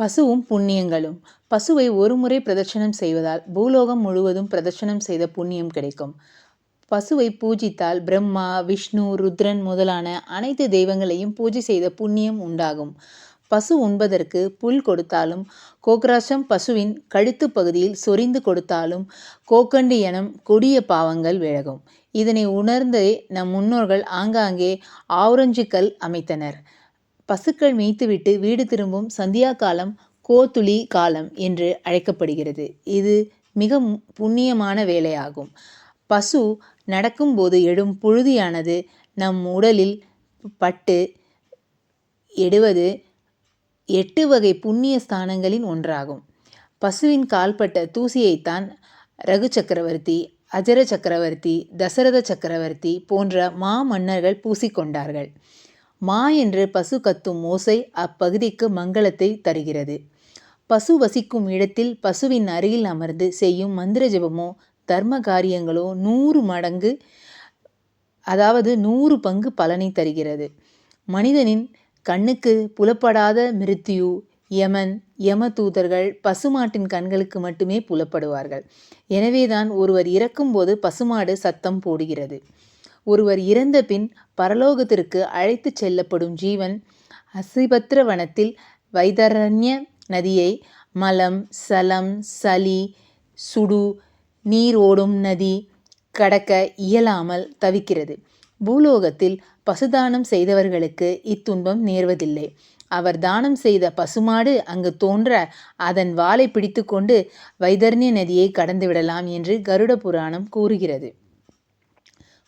பசுவும் புண்ணியங்களும். பசுவை ஒருமுறை பிரதட்சணம் செய்வதால் பூலோகம் முழுவதும் பிரதட்சணம் செய்த புண்ணியம் கிடைக்கும். பசுவை பூஜித்தால் பிரம்மா விஷ்ணு ருத்ரன் முதலான அனைத்து தெய்வங்களையும் பூஜை செய்த புண்ணியம் உண்டாகும். பசு உண்பதற்கு புல் கொடுத்தாலும் கோக்ராசம் பசுவின் கழுத்து பகுதியில் சொரிந்து கொடுத்தாலும் கோக்கண்டு எனும் கொடிய பாவங்கள் விலகும். இதனை உணர்ந்தே நம் முன்னோர்கள் ஆங்காங்கே ஆவுரஞ்சுக்கல் அமைத்தனர். பசுக்கள் மேய்த்துவிட்டு வீடு திரும்பும் சந்தியா காலம் கோத்துளி காலம் என்று அழைக்கப்படுகிறது. இது மிக புண்ணியமான வேலையாகும் பசு நடக்கும்போது எழும் புழுதியானது நம் உடலில் பட்டு எடுவது எட்டு வகை புண்ணிய ஸ்தானங்களின் ஒன்றாகும். பசுவின் கால்பட்ட தூசியைத்தான் ரகு சக்கரவர்த்தி அஜர சக்கரவர்த்தி தசரத சக்கரவர்த்தி போன்ற மா மன்னர்கள் பூசிக்கொண்டார்கள். மா என்று பசு கத்தும் ஓசை அப்பகுதிக்கு மங்களத்தை தருகிறது. பசு வசிக்கும் இடத்தில் பசுவின் அருகில் அமர்ந்து செய்யும் மந்திர ஜபமோ தர்ம காரியங்களோ நூறு மடங்கு அதாவது நூறு பங்கு பலனை தருகிறது. மனிதனின் கண்ணுக்கு புலப்படாத மிருத்யு யமன் யம தூதர்கள் பசுமாட்டின் கண்களுக்கு மட்டுமே புலப்படுவார்கள். எனவேதான் ஒருவர் இறக்கும்போது பசுமாடு சத்தம் போடுகிறது. ஒருவர் இறந்த பின் பரலோகத்திற்கு அழைத்துச் செல்லப்படும் ஜீவன் அசிபத்ர வனத்தில் வைதரண்ய நதியை மலம் சலம் சளி சுடு நீர் ஓடும் நதி கடக்க இயலாமல் தவிக்கிறது. பூலோகத்தில் பசுதானம் செய்தவர்களுக்கு இத்துன்பம் நேர்வதில்லை. அவர் தானம் செய்த பசுமாடு அங்கு தோன்ற அதன் வாளை பிடித்துக்கொண்டு வைதர்ணிய நதியை கடந்து விடலாம் என்று கருட புராணம் கூறுகிறது.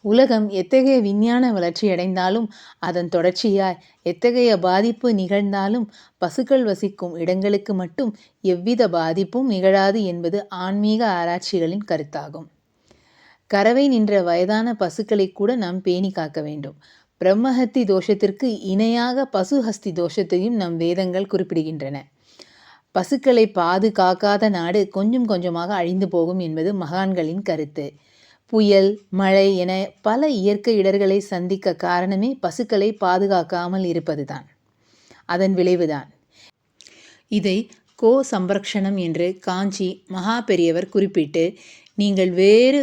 உலகம் எத்தகைய விஞ்ஞான வளர்ச்சியடைந்தாலும் அதன் தொடர்ச்சியாய் எத்தகைய பாதிப்பு நிகழ்ந்தாலும் பசுக்கள் வசிக்கும் இடங்களுக்கு மட்டும் எவ்வித பாதிப்பும் நிகழாது என்பது ஆன்மீக ஆராய்ச்சிகளின் கருத்தாகும். கறவை நின்ற வயதான பசுக்களை கூட நாம் பேணி காக்க வேண்டும். பிரம்மஹத்தி தோஷத்திற்கு இணையாக பசுஹஸ்தி தோஷத்தையும் நம் வேதங்கள் குறிப்பிடுகின்றன. பசுக்களை பாதுகாக்காத நாடு கொஞ்சம் கொஞ்சமாக அழிந்து போகும் என்பது மகான்களின் கருத்து. புயல் மழை என பல இயற்கை இடர்களை சந்திக்க காரணமே பசுக்களை பாதுகாக்காமல் இருப்பதுதான். அதன் விளைவுதான். இதை கோ சம்ரக்ஷணம் என்று காஞ்சி மகா பெரியவர் குறிப்பிட்டு நீங்கள் வேறு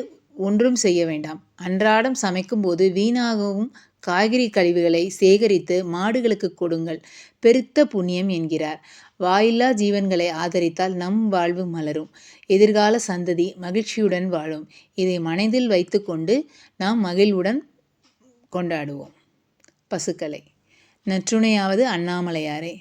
ஒன்றும் செய்ய வேண்டாம். அன்றாடம் சமைக்கும்போது வீணாகவும் காய்கறி கழிவுகளை சேகரித்து மாடுகளுக்கு கொடுங்கள். பெருத்த புண்ணியம் என்கிறார். வாயில்லா ஜீவன்களை ஆதரித்தால் நம் வாழ்வு மலரும். எதிர்கால சந்ததி மகிழ்ச்சியுடன் வாழும். இதை மனதில் வைத்துக்கொண்டு நாம் மகிழ்வுடன் கொண்டாடுவோம். பசுக்களை நற்றுணையாவது அண்ணாமலையாரே.